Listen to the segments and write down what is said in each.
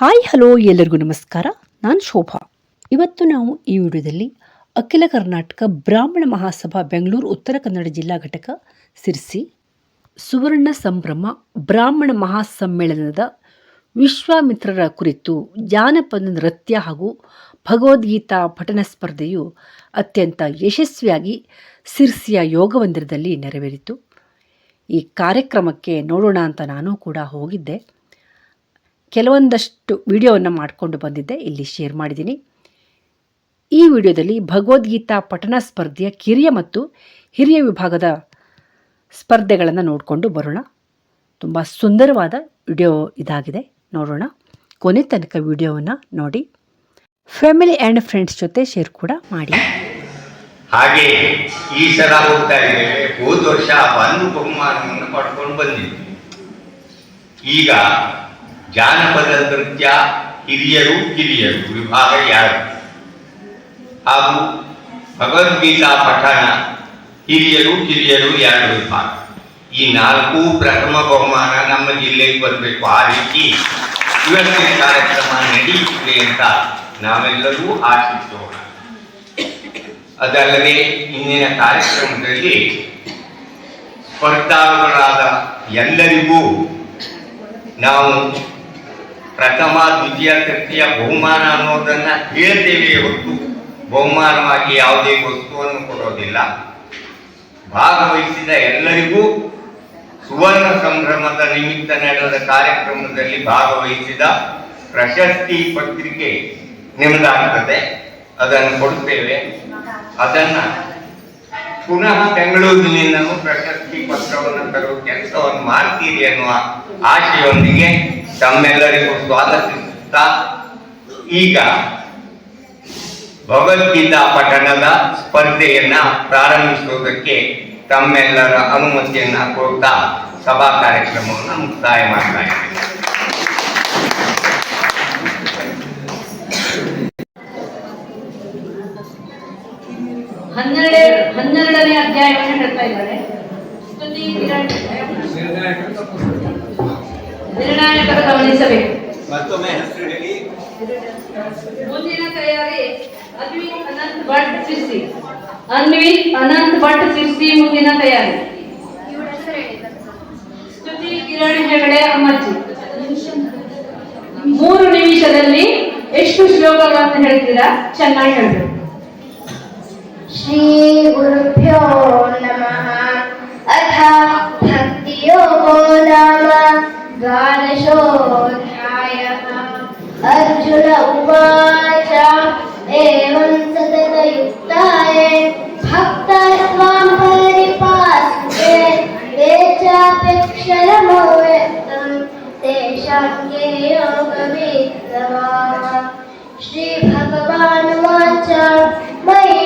Hi, hello, ಎಲ್ಲರಿಗೂ ನಮಸ್ಕಾರ. ನಾನು ಶೋಭಾ. ಇವತ್ತು ನಾವು ಈ ವಿಡಿಯೋದಲ್ಲಿ ಅಖಿಲ ಕರ್ನಾಟಕ ಬ್ರಾಹ್ಮಣ ಮಹಾಸಭಾ ಬೆಂಗಳೂರು ಉತ್ತರ ಕನ್ನಡ ಜಿಲ್ಲಾ ಘಟಕ ಸಿರ್ಸಿ ಸುವರ್ಣ ಸಂಭ್ರಮ ಬ್ರಾಹ್ಮಣ ಮಹಾಸಮ್ಮೇಳನದ ವಿಶ್ವಾಮಿತ್ರರ ಕುರಿತು ಜಾನಪದ ನೃತ್ಯ ಹಾಗೂ ಭಗವದ್ಗೀತಾ ಪಠನ ಸ್ಪರ್ಧೆಯು ಅತ್ಯಂತ ಯಶಸ್ವಿಯಾಗಿ ಸಿರ್ಸಿಯ ಯೋಗಮಂದಿರದಲ್ಲಿ ನೆರವೇರಿತು. ಈ ಕಾರ್ಯಕ್ರಮಕ್ಕೆ ನೋಡೋಣ ಅಂತ ನಾನು ಕೂಡ ಹೋಗಿದ್ದೆ. ಕೆಲವೊಂದಷ್ಟು ವಿಡಿಯೋವನ್ನು ಮಾಡಿಕೊಂಡು ಬಂದಿದ್ದೆ. ಇಲ್ಲಿ ಶೇರ್ ಮಾಡಿದ್ದೀನಿ. ಈ ವಿಡಿಯೋದಲ್ಲಿ ಭಗವದ್ಗೀತಾ ಪಠಣ ಸ್ಪರ್ಧೆಯ ಕಿರಿಯ ಮತ್ತು ಹಿರಿಯ ವಿಭಾಗದ ಸ್ಪರ್ಧೆಗಳನ್ನು ನೋಡಿಕೊಂಡು ಬರೋಣ. ತುಂಬ ಸುಂದರವಾದ ವಿಡಿಯೋ ಇದಾಗಿದೆ. ನೋಡೋಣ. ಕೊನೆ ತನಕ ವಿಡಿಯೋವನ್ನು ನೋಡಿ. ಫ್ಯಾಮಿಲಿ ಆ್ಯಂಡ್ ಫ್ರೆಂಡ್ಸ್ ಜೊತೆ ಶೇರ್ ಕೂಡ ಮಾಡಿ. ಹಾಗೆ ಈ ಸಲ ಹೋಗ್ತಾ ಇದ್ದೇವೆ. ಹೋದ ವರ್ಷ ಬಹುಮಾನವನ್ನು ಪಡ್ಕೊಂಡು ಬಂದಿದ್ವಿ ಈಗ ಜಾನಪದ ನೃತ್ಯ ಹಿರಿಯರು, ಕಿರಿಯರು, ವಿಭಾಗ ಯಾರು? ಹಾಗೂ ಭಗವದ್ಗೀತಾ ಪಠಣ ಹಿರಿಯರು, ಕಿರಿಯರು ಎರಡು ವಿಭಾಗ? ಈ ನಾಲ್ಕು ಪ್ರಥಮ ಬಹುಮಾನ ನಮ್ಮ ಜಿಲ್ಲೆಗೆ ಬರಬೇಕು. ಆ ರೀತಿ ಇವತ್ತಿನ ಕಾರ್ಯಕ್ರಮ ನಡೆಯುತ್ತದೆ ಅಂತ ನಾವೆಲ್ಲರೂ ಆಶಿಸೋಣ. ಅದಲ್ಲದೆ ಇಂದಿನ ಕಾರ್ಯಕ್ರಮದಲ್ಲಿ ಸ್ಪರ್ಧಾಳುಗಳಾದ ಎಲ್ಲರಿಗೂ ನಾವು ಪ್ರಥಮ, ದ್ವಿತೀಯ, ತೃತೀಯ ಬಹುಮಾನ ಅನ್ನೋದನ್ನ ಹೇಳ್ತೇವೆ ಹೊತ್ತು ಬಹುಮಾನವಾಗಿ ಯಾವುದೇ ವಸ್ತುವನ್ನು ಕೊಡೋದಿಲ್ಲ. ಭಾಗವಹಿಸಿದ ಎಲ್ಲರಿಗೂ ಸುವರ್ಣ ಸಂಭ್ರಮದ ನಿಮಿತ್ತ ನಡೆದ ಕಾರ್ಯಕ್ರಮದಲ್ಲಿ ಭಾಗವಹಿಸಿದ ಪ್ರಶಸ್ತಿ ಪತ್ರಿಕೆ ನಿಮ್ದಾಗ್ತದೆ. ಅದನ್ನು ಕೊಡುತ್ತೇವೆ. ಅದನ್ನ ಪುನಃ ಬೆಂಗಳೂರಿನಲ್ಲಿ ನಾನು ಪ್ರಶಸ್ತಿ ಪತ್ರವನ್ನು ತರುವ ಕೆಲಸವನ್ನು ಮಾಡ್ತೀರಿ ಅನ್ನುವ ಆಶೆಯೊಂದಿಗೆ ತಮ್ಮೆಲ್ಲರಿಗೂ ಸ್ವಾಗತಿಸುತ್ತಾ ಈಗ ಭಗವದ್ಗೀತಾ ಪಠಣದ ಸ್ಪರ್ಧೆಯನ್ನ ಪ್ರಾರಂಭಿಸುವುದಕ್ಕೆ ತಮ್ಮೆಲ್ಲರ ಅನುಮತಿಯನ್ನ ಕೊಡ್ತಾ ಸಭಾ ಕಾರ್ಯಕ್ರಮವನ್ನು ಮುಕ್ತಾಯ ಮಾಡ್ತಾ ಹನ್ನೆರಡೇ ಹನ್ನೆರಡನೇ ಅಧ್ಯಾಯವನ್ನು ಹೇಳ್ತಾ ಇದ್ದಾರೆ ಸ್ತುತಿ ನಿರ್ಣಾಯಕರ ಗಮನಿಸಬೇಕು. ಮುಂದಿನ ತಯಾರಿ ಅನ್ವಿ ಅನಂತ್ ಭಟ್ ಸಿರ್ಸಿ. ಅನ್ವಿ ಅನಂತ್ ಭಟ್ ಸಿರ್ಸಿ ಮುಂದಿನ ತಯಾರಿ. ಸ್ತುತಿ ಕಿರಣ್ ಹೆಗಡೆ ಅಮ್ಮಜ್ಜಿ. ಮೂರು ನಿಮಿಷದಲ್ಲಿ ಎಷ್ಟು ಶ್ಲೋಕಗಳನ್ನು ಹೇಳ್ತೀರಾ ಚೆನ್ನಾಗಿ ಹೇಳ್ಬೇಕು. श्रीगुरुभ्यो नमः। अथ भक्तियोगो नाम द्वादशोऽध्यायः। अर्जुन उवाच, एवं सततयुक्ताय भक्तास्त्वां परिपास्ते ते चाप्यक्षरमो व्यक्तं तेषां के योगवित्तमाः श्रीभगवानुवाच मय्यावेशमनो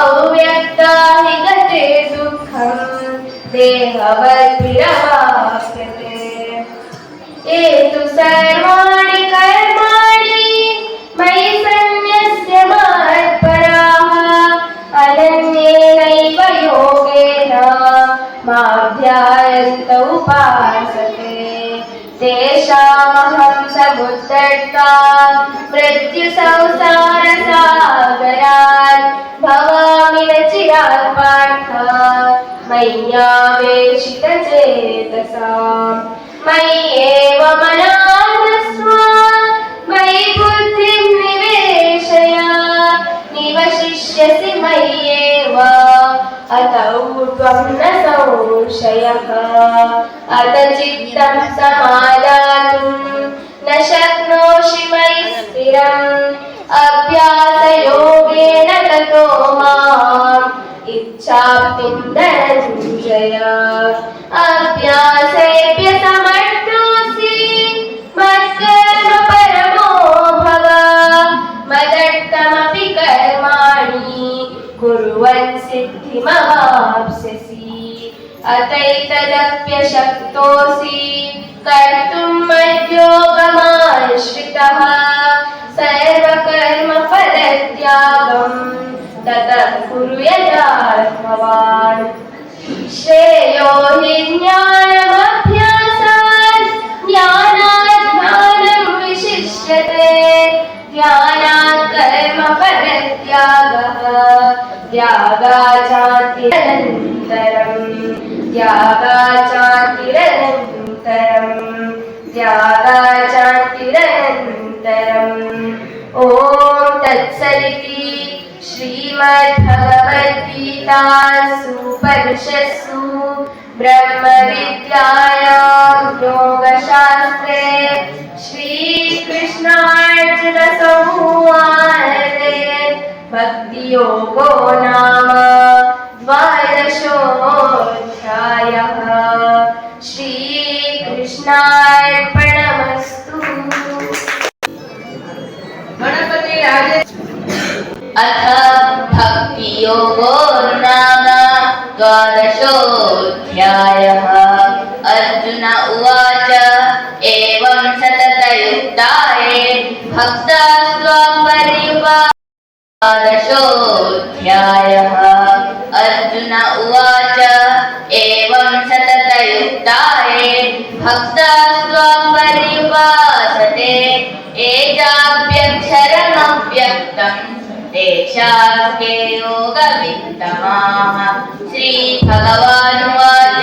अव्यक्ता हि गते दुःखम् देहवद्भिरवाप्यते। एतु सर्वाणि कर्माणि मयि सन्न्यस्य मत्पराः अनन्येनैव योगेन माध्यायन्त उपासते तेषामहं समुद्धर्ता मृत्युसंसारसागरात् भवामि न चिरात् पार्थ मय्यावेशितचेतसाम् मयि एव मनादस्व मयि बुद्धिं निवेशय निवशिष्यसि मय्येव अत ऊर्ध्वं न संशयः अत चित्तं समादातुं न शक्नोषि मयि स्थिरम् अभ्यासयोगेन ततो माम् इच्छाप्तुं धनञ्जय अभ्यासेभ्य समर्थोऽसि सिद्धिमवाप्स्यसि अतैतदप्यशक्तोऽसि। कर्तुं मद्योगमाश्रितः। सर्वकर्मफलत्यागम् ततः कुरु यथात्मवान् श्रेयो हि ज्ञानमभ्यासात्। ज्ञानात् ज्ञानं विशिष्यते। ज्ञानात् कर्मफलत्यागः। त्यागाचातिरनन्तरम् त्यागाचातिरनन्तरम् त्यागाचातिरनन्तरम् ॐ तत्सदिति श्रीमद्भगवद्गीतासु उपनिषत्सु ब्रह्मविद्यायां योगशास्त्रे श्रीकृष्णार्जुनसंवादे भक्तियोगो नाम द्वादशोऽध्यायः। श्रीकृष्णार्पणमस्तु अथ भक्तियोगो नाम द्वादशोऽध्यायः। अर्जुन उवाच एवं सततयुक्ताये भक्तास्त्वां पर्युपा द्वादशोऽध्यायः। अर्जुन उवाच एवं सततयुक्ताये भक्तास्त्वां पर्युपासते एजाभ्यक्षरमव्यक्तम् तेषास्ते योगवित्तमाः। श्रीभगवानुवाच।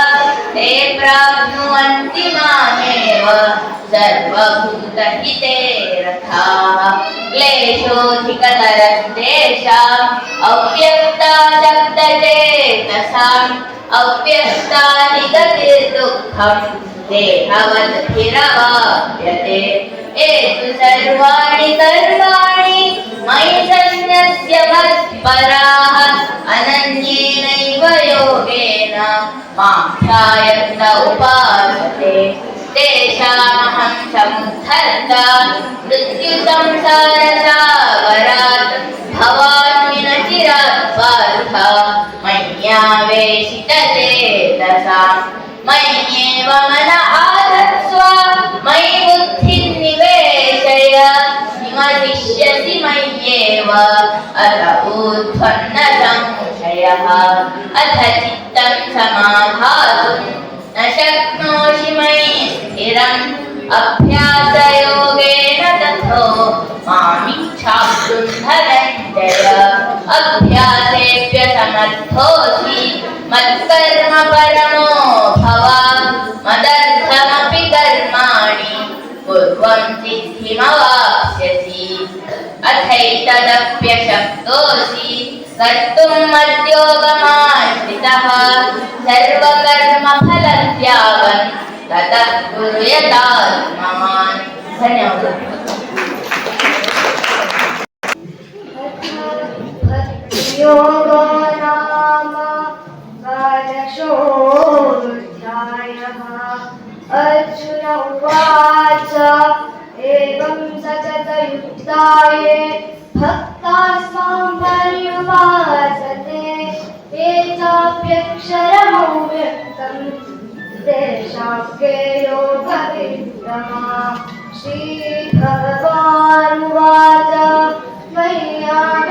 ते प्राप्नुवन्ति मामेव सर्वभूतहिते रथाः क्लेशोऽधिकतरस्तेषाम् अव्यक्ताशब्दचेतसाम् अव्यक्तानि गतिर्दुःखम् देहवद्भिरवाप्यते एतु सर्वाणि कर्माणि मयि सन्न्यस्य मत्पराः अनन्येनैव योगेन मां ध्यायन्त उपासते तेषामहं समुद्धर्ता मृत्युसंसारसागरात् भवान् विनचिरात् पार्थ मय्यावेशितचेतसाम् मय्येव मन आधत्स्व मयि बुद्धिं निवेशय निमतिष्यसि मय्येव अत ऊर्ध्वं संशयः अथ चित्तं समाधातुं मयि स्थिरम् अभ्यासयोगेन तथो मामिच्छाप्तुं अभ्यासेभ्य समर्थोऽसि मत्कर्म परमो भव मदर्थमपि त्वं सिद्धिमवाप्स्यसि अथैतदप्यशक्तोऽसि कर्तुं मद्योगमाश्रितः सर्वकर्मफलं त्यागं ततः कुरु यथात्मवान् धन्यवादः योगो नाम द्वादशोऽध्यायः अर्जुन उवाच एवं सततयुक्ताये भक्तास्मां पर्युपासते ये चाप्यक्षरमव्यक्तम् तेषां के योगविद्रमा श्रीभगवानुवाच मय्यावेशमनो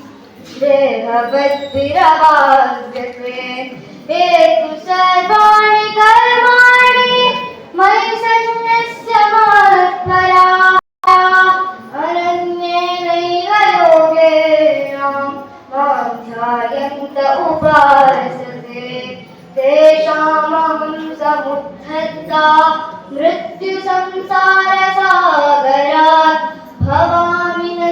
देहवद्भिरवाद्यते हे तु सर्वाणि कर्माणि मयि सन्न्यस्य मत्परा अनन्येनैव योगेन माँ उपासते तेषामहं समुद्धता मृत्युसंसारसागरात् भवामि न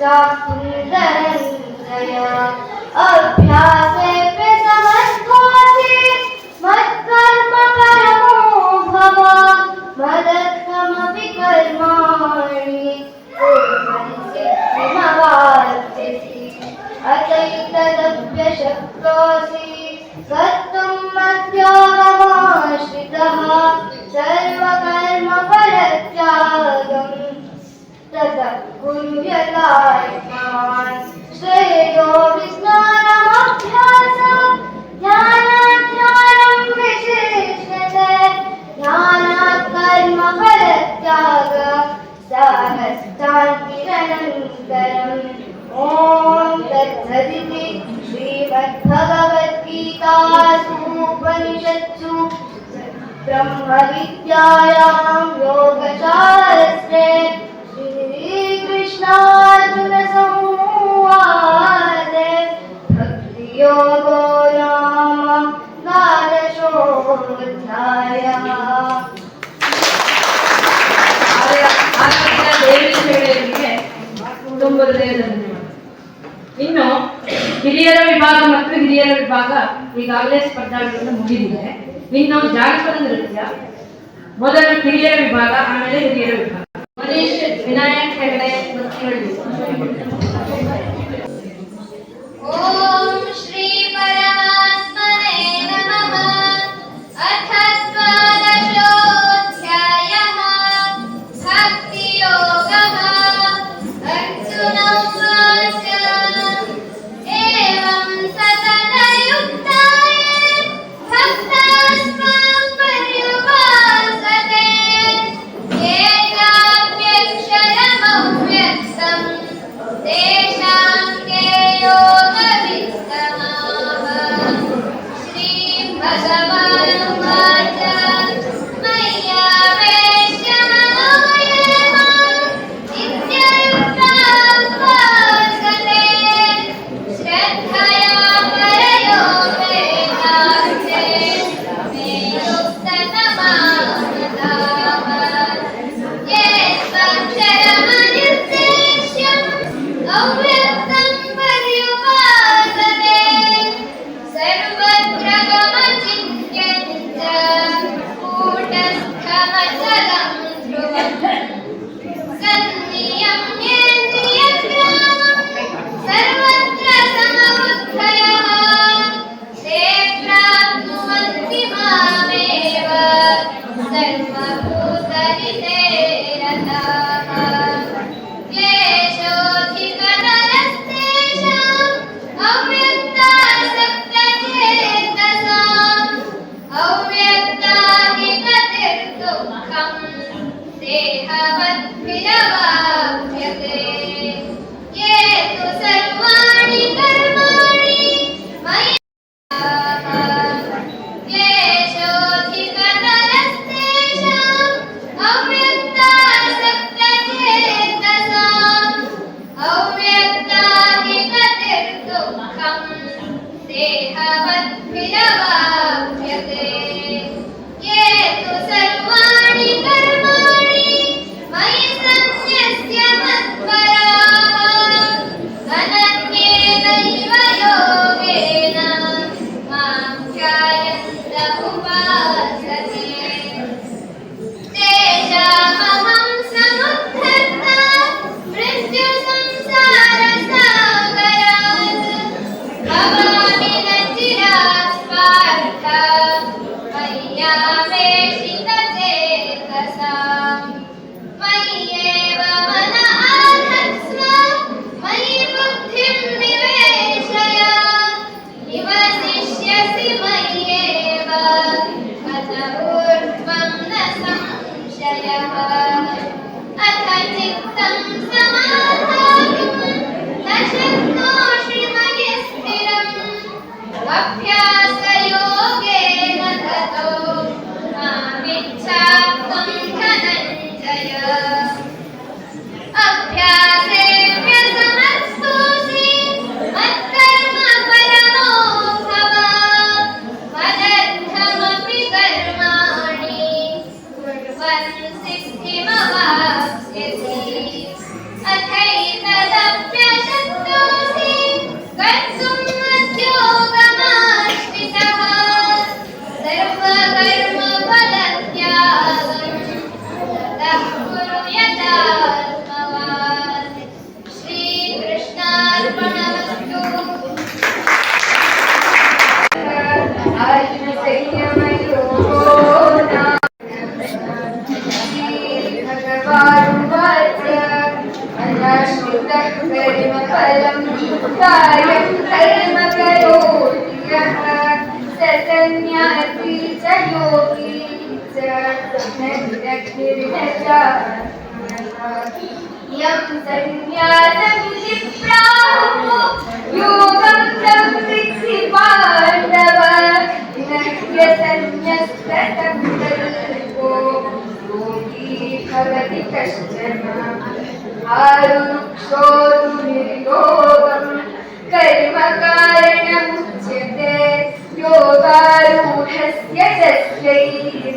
चाकुन्दरञ्जय अभ्यासेऽपि समर्थोऽसि मत्कर्म परमो भव मदर्थमपि कर्माणि अतैतदप्यशक्तोऽसि कर्तुं मद्योगमाश्रितः सर्वकर्मफलत्यागम् ततः कुरु यथात्मान् श्रेयो विज्ञानमभ्यास ज्ञानाध्यानं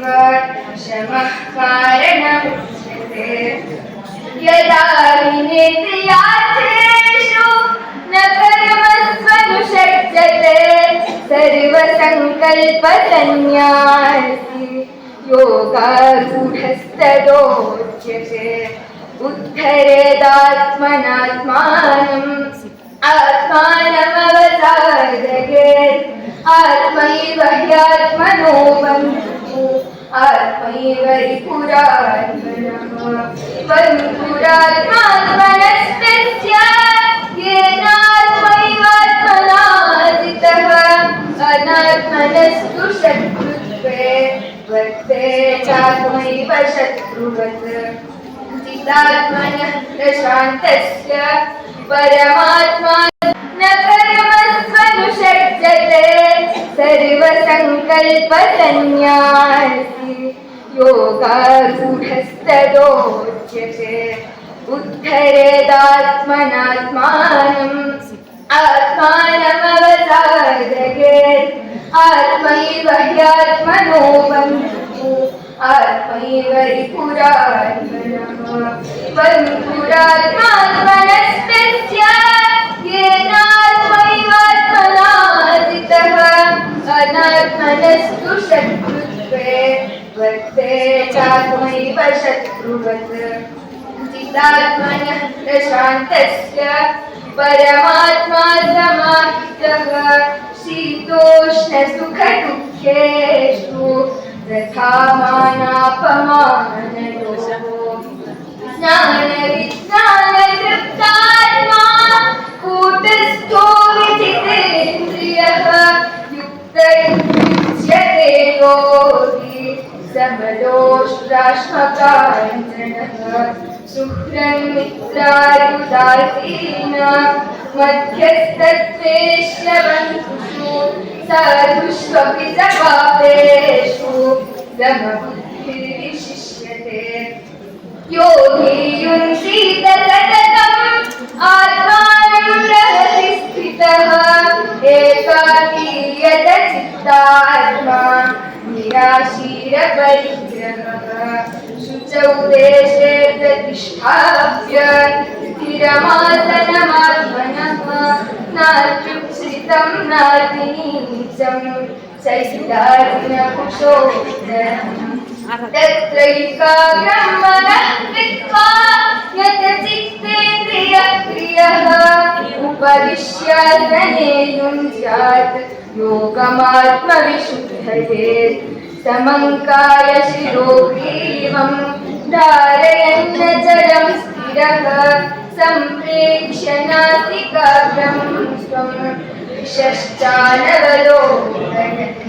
शमः कारणमुच्यते यदा विनेन्द्रियार्थेषु न कर्मस्वनुषज्जते सर्वसङ्कल्पसन्न्यासी योगारूढस्तदोच्यते उद्धरेदात्मनात्मानम् आत्मानमवसादयेत् आत्मैव ह्यात्मनो बन्धुः आत्मैव रिपुरात्मनः बन्धुरात्मात्मनस्तस्य येनात्मैवात्मना जितः अनात्मनस्तु शत्रुत्वे वर्ते चात्मैव शत्रुवत् चिदात्मनः प्रशान्तस्य परमात्मा कर्मस्वनुषज्जते सर्वसङ्कल्पसन्न्यासी योगारूढस्तदोच्यते उद्धरेदात्मनात्मानम् आत्मानमवसादयेत् आत्मैव ह्यात्मनो जितः अनात्मनस्तु शत्रुत्वे वर्ते चात्मैव शत्रुवत् चिदात्मनः प्रशान्तस्य परमात्मा समाहितः शीतोष्णसुखदुःखेषु ज्ञानविज्ञानतृप्तात्मा कूटस्थो विजितेन्द्रियः युक्त इत्युच्यते योगी समलोष्ट्राश्मकाञ्चनः शुक्रं मित्रायुदासीन मध्यस्तत्वेष्यवन्तुषु साधुष्वपि च पापेषु समबुद्धिर्विशिष्यते योगी युञ्जीत सततम् आत्मानं पुनः एका चित्तात्मा निराशीरपरिग्रहः शुचौ देशे प्रतिष्ठाप्य स्थिरमासनमात्मनः नात्युप्सितं नातिनीचं चैताग्नकुशोदरम् तत्रैकाग्रं मनः कृत्वा यत चित्तेन्द्रियक्रियः उपविश्यासने युञ्ज्यात् योगमात्मविशुद्धये समङ्काय शिरोग्रीवं धारयन् जलं स्थिरः सम्प्रेक्ष्य नासिकाग्रं स्वं विशश्चानवलोकयति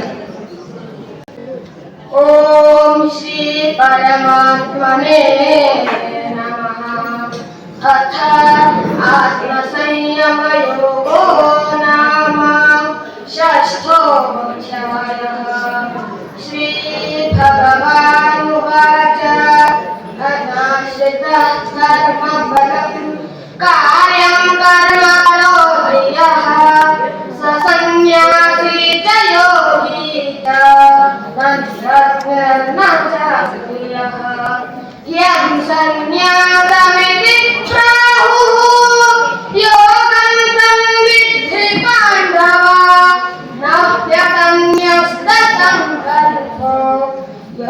परमात्मने नमः। अथ आत्मसंयमयोगो नाम। षष्ठोऽध्यायः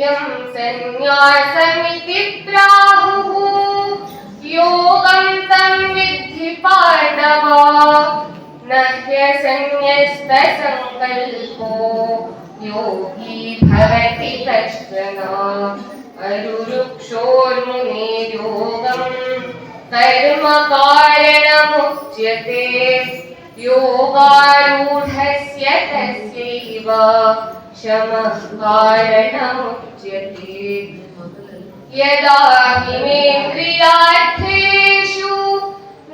यं सन्न्यासमिति प्राहुः योगं योगी भवति कश्चन अरुरुक्षोर्मुनेर्योगं कर्म कारणमुच्यते योगारूढस्य तस्यैव। शमः कारणमुच्यते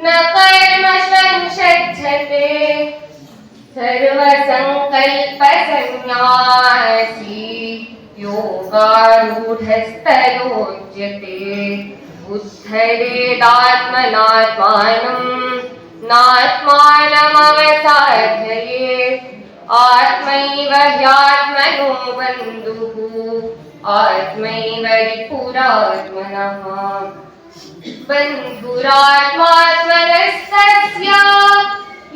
न कर्म संषज्जते सर्वसङ्कल्पसन्न्यासी योगः गारूढस्तरोच्यते उद्धरेदात्मनात्मानं नात्मानमवसाधयेत् आत्मैव ह्यात्मनो बन्धुः आत्मैव रिपुरात्मनः बन्धुरात्मात्मनस्तस्य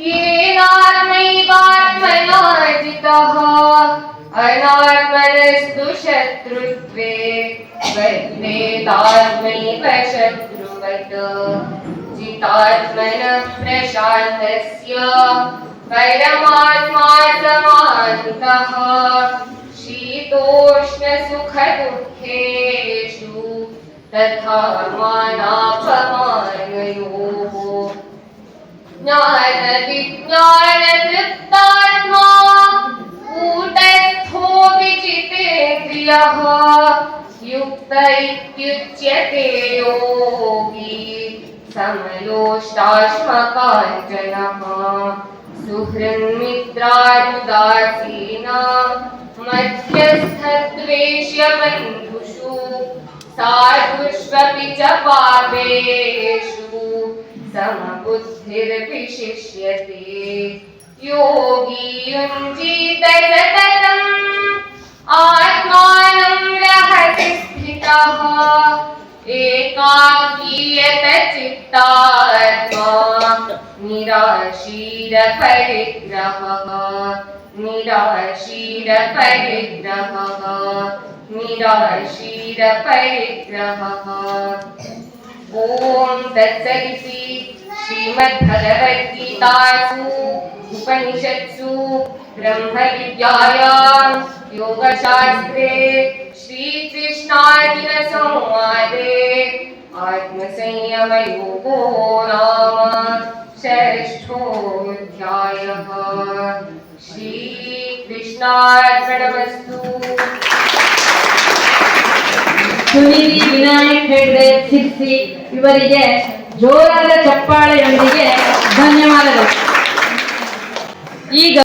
येनात्मैवात्मना जितः अनात्मनस्तु शत्रुत्वे वर्तेतात्मैव शत्रुवत्। जितात्मनः प्रशान्तस्य परमात्मा समाहितः शीतोष्णसुखदुःखेषु तथा मानापमानयोः ज्ञानविज्ञानतृप्तात्मा कूटस्थो विजितेन्द्रियः युक्त इत्युच्यते योगी समलोष्टाश्मकाञ्चनः सुहृन्मित्रानुदासीना मध्यस्थद्वेष्यबन्धुषु साधुष्वपि च पापेषु योगी युञ्जीत सततम् आत्मानं रहसि स्थितः एकाकीयत चित्तात्मा निराशीरपरिग्रहः निराशीरपरिग्रहः निराशीरपरिग्रहः ॐ तत्सदिति श्रीमद्भगवद्गीतासु उपनिषत्सु ब्रह्मविद्यायां योगशास्त्रे श्रीकृष्णार्जुनसंवादे आत्मसंयमयोगो नाम षष्ठोऽध्यायः श्रीकृष्णार्पणमस्तु ಸುನಿಧಿ ವಿನಾಯಕ್ ಹೆಗ್ಡೆ ಸಿರ್ಸಿ ಇವರಿಗೆ ಜೋರಾದ ಚಪ್ಪಾಳೆಯೊಂದಿಗೆ ಧನ್ಯವಾದಗಳು ಈಗ